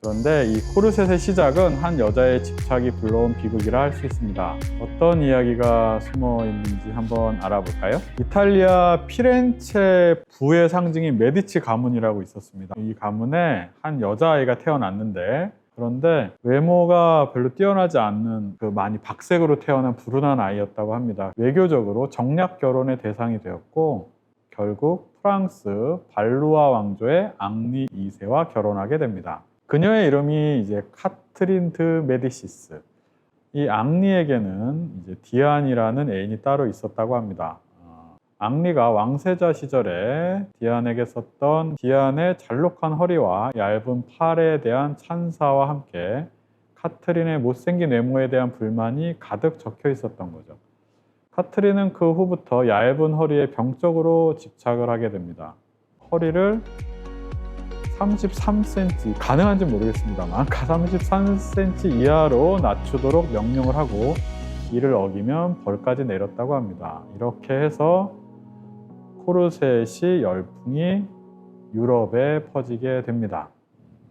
그런데 이 코르셋의 시작은 한 여자의 집착이 불러온 비극이라 할 수 있습니다. 어떤 이야기가 숨어 있는지 한번 알아볼까요? 이탈리아 피렌체 부의 상징인 메디치 가문이라고 있었습니다. 이 가문에 한 여자아이가 태어났는데 그런데 외모가 별로 뛰어나지 않는 그 많이 박색으로 태어난 불운한 아이였다고 합니다. 외교적으로 정략 메결혼의 대상이 되었고 결국 프랑스 발루아 왕조의 앙리 2세와 결혼하게 됩니다. 그녀의 이름이 이제 카트린 드 메디시스. 이 앙리에게는 이제 디안이라는 애인이 따로 있었다고 합니다. 어, 앙리가 왕세자 시절에 디안에게 썼던 디안의 잘록한 허리와 얇은 팔에 대한 찬사와 함께 카트린의 못생긴 외모에 대한 불만이 가득 적혀 있었던 거죠. 카트린은 그 후부터 얇은 허리에 병적으로 집착을 하게 됩니다. 허리를 33cm, 가능한지 모르겠습니다만 33cm 이하로 낮추도록 명령을 하고 이를 어기면 벌까지 내렸다고 합니다. 이렇게 해서 코르셋이 열풍이 유럽에 퍼지게 됩니다.